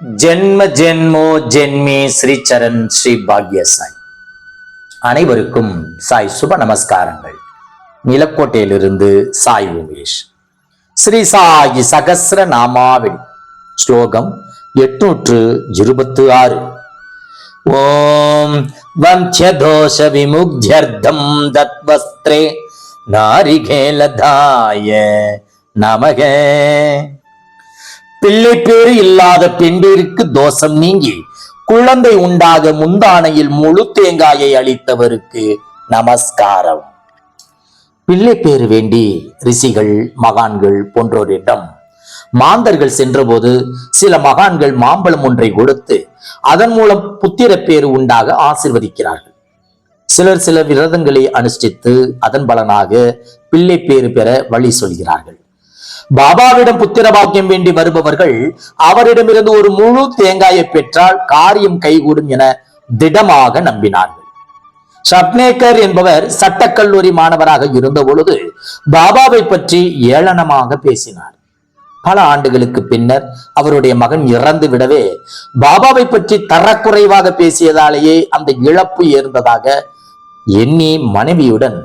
ஜென்ம ஜென்மோ ஜென்மி ஸ்ரீ சரண் ஸ்ரீ பாக்ய சாய் அனைவருக்கும் சாய் சுப நமஸ்காரங்கள். நிலக்கோட்டையிலிருந்து சாய் உமேஷ். ஸ்ரீ சாயி சகசிர நாமாவளி. ஸ்லோகம் எட்நூற்று இருபத்து ஆறு ஓம் வம்சதோஷ விமுக்தியர்த்தம் தத்வஸ்திரே. நாரிகேலதாய நமக. பிள்ளை பேறு இல்லாத பெண்டிற்கு தோஷம் நீங்கி குழந்தை உண்டாக முந்தானையில் முழு தேங்காயை அளித்தவருக்கு நமஸ்காரம். பிள்ளை பேறு வேண்டி ரிஷிகள் மகான்கள் போன்றோரிடம் மாந்தர்கள் சென்றபோது சில மகான்கள் மாம்பழம் ஒன்றை கொடுத்து அதன் மூலம் புத்திர பேறு உண்டாக ஆசிர்வதிக்கிறார்கள். சிலர் சில விரதங்களை அனுஷ்டித்து அதன் பலனாக பிள்ளை பேறு பெற வழி சொல்கிறார்கள். பாபாவிடம் புத்திர பாக்கியம் வேண்டி வருபவர்கள் அவரிடமிருந்து ஒரு முழு தேங்காயை பெற்றால் காரியம் கைகூடும் என திடமாக நம்பினார்கள். ஷப்னேக்கர் என்பவர் சட்டக்கல்லூரி மாணவராக இருந்த பொழுது பாபாவை பற்றி ஏளனமாக பேசினார். பல ஆண்டுகளுக்கு பின்னர் அவருடைய மகன் இறந்து விடவே பாபாவை பற்றி தரக்குறைவாக பேசியதாலேயே அந்த இழப்பு ஏற்பதாக எண்ணி மனைவியுடன்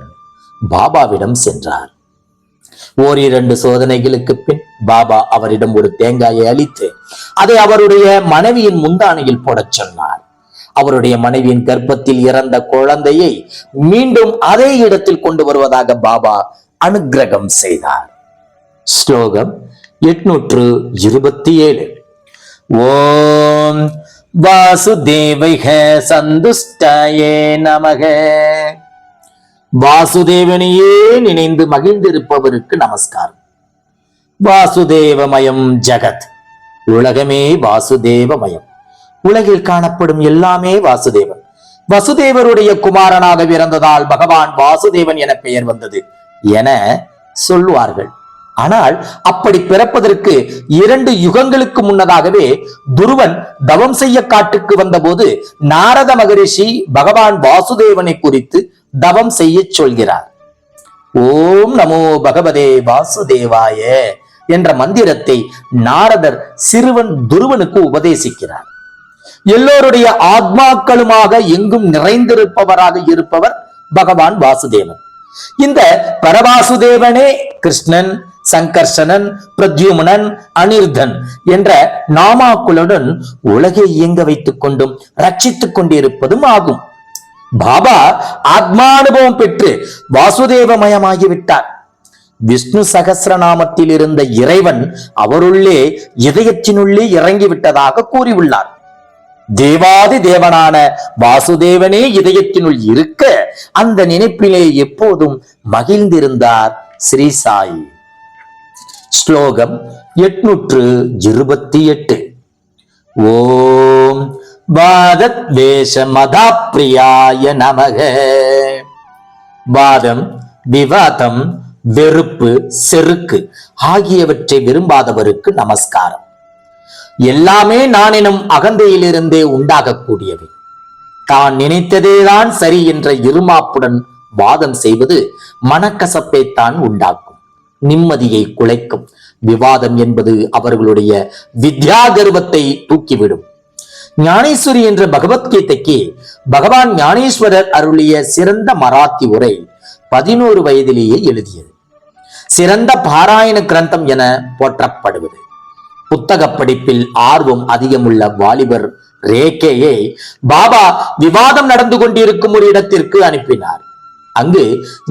பாபாவிடம் சென்றார். ஓரிரண்டு சோதனைகளுக்கு பின் பாபா அவரிடம் ஒரு தேங்காயை அளித்து அதை அவருடைய மனைவியின் முந்தானையில் போடச் சொன்னார். அவருடைய மனைவியின் கர்ப்பத்தில் இறந்த குழந்தையை மீண்டும் அதே இடத்தில் கொண்டு வருவதாக பாபா அனுக்கிரகம் செய்தார். ஸ்லோகம் எட்நூற்று இருபத்தி ஏழு ஓம் வாசுதேவைக சந்துஷ்டயே நமக. வாசுதேவனையே நினைந்து மகிழ்ந்திருப்பவருக்கு நமஸ்காரம். வாசுதேவமயம் ஜகத். உலகமே வாசுதேவமயம். உலகில் காணப்படும் எல்லாமே வாசுதேவன். வசுதேவருடைய குமாரனாக பிறந்ததால் பகவான் வாசுதேவன் என பெயர் வந்தது என சொல்லுவார்கள் ஆனால் அப்படி பிறப்பதற்கு இரண்டு யுகங்களுக்கு முன்னதாகவே துருவன் தவம் செய்ய காட்டுக்கு வந்தபோது நாரத மகரிஷி பகவான் வாசுதேவனை குறித்து தவம் செய்ய சொல்கிறார். ஓம் நமோ பகவதே வாசுதேவாய என்ற மந்திரத்தை நாரதர் சிறுவன் துருவனுக்கு உபதேசிக்கிறார். எல்லோருடைய ஆத்மாக்களுமாக எங்கும் நிறைந்திருப்பவராக இருப்பவர் பகவான் வாசுதேவன். இந்த பரவாசுதேவனே கிருஷ்ணன் சங்கர்ஷனன் பிரத்யுமனன் அனிர்தன் என்ற நாமாக்குளுடன் உலகை இயங்க வைத்துக் கொண்டும் ரட்சித்துக் கொண்டிருப்பதும் ஆகும். பாபா ஆத்மானுபவம் பெற்று வாசுதேவமயமாகிவிட்டார். விஷ்ணு சகசிரநாமத்தில் இருந்த இறைவன் அவருள்ளே இதயத்தினுள்ளே இறங்கிவிட்டதாக கூறியுள்ளார். தேவாதி தேவனான வாசுதேவனே இதயத்தினுள் இருக்க அந்த நினைப்பிலே எப்போதும் மகிழ்ந்திருந்தார் ஸ்ரீ சாயி. ஸ்லோகம் எட்நூற்று இருபத்தி எட்டு. ஓம் பாதத் வேஷ மதாப்பிரியாய நமக. வாதம் விவாதம் வெறுப்பு செருக்கு ஆகியவற்றை விரும்பாதவருக்கு நமஸ்காரம். எல்லாமே நான் எனும் அகந்தையிலிருந்தே உண்டாகக்கூடியவை. தான் நினைத்ததேதான் சரி என்ற இருமாப்புடன் வாதம் செய்வது மனக்கசப்பை தான் உண்டாக்கும். நிம்மதியை குலைக்கும். விவாதம் என்பது அவர்களுடைய வித்யா கர்வத்தை தூக்கிவிடும். ஞானேஸ்வரி என்ற பகவத்கீதைக்கு பகவான் ஞானேஸ்வரர் அருளிய சிறந்த மராத்தி உரை பதினோரு வயதிலேயே எழுதியது. சிறந்த பாராயண கிரந்தம் என போற்றப்படுவது. புத்தக படிப்பில் ஆர்வம் அதிகமுள்ள வாலிபர் ரேகேயை பாபா விவாதம் நடந்து கொண்டிருக்கும் ஒரு இடத்திற்கு அனுப்பினார். அங்கு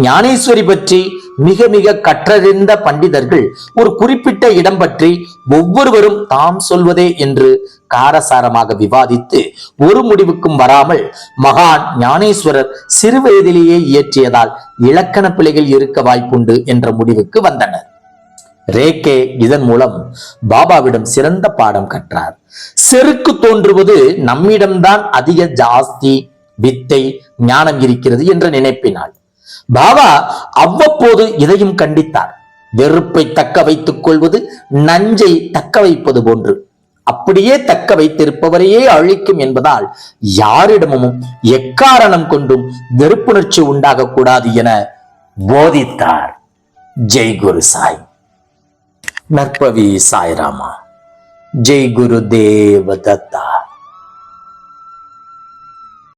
ஞானேஸ்வரி பற்றி மிக மிக கற்றறிந்த பண்டிதர்கள் ஒரு குறிப்பிட்ட இடம் பற்றி ஒவ்வொருவரும் தாம் சொல்வதே என்று காரசாரமாக விவாதித்து ஒரு முடிவுக்கும் வராமல் மகான் ஞானேஸ்வரர் சிறு வயதிலேயே இயற்றியதால் இலக்கண பிழைகள் இருக்க வாய்ப்புண்டு என்ற முடிவுக்கு வந்தனர். ரேகே இதன் மூலம் பாபாவிடம் சிறந்த பாடம் கற்றார். செருக்கு தோன்றுவது நம்மிடம்தான் அதிக ஜாஸ்தி வித்தை ஞானம் இருக்கிறது என்று நினைப்பினாள். பாபா அவ்வப்போது இதையும் கண்டித்தார். வெறுப்பை தக்க வைத்துக் கொள்வது நஞ்சை தக்க வைப்பது போன்று. அப்படியே தக்க வைத்திருப்பவரையே அழிக்கும் என்பதால் யாரிடமும் எக்காரணம் கொண்டும் வெறுப்புணர்ச்சி உண்டாகக்கூடாது என போதித்தார். ஜெய் குரு சாய். நற்பவி சாய்ராமா. ஜெய் குரு தேவ தத்தா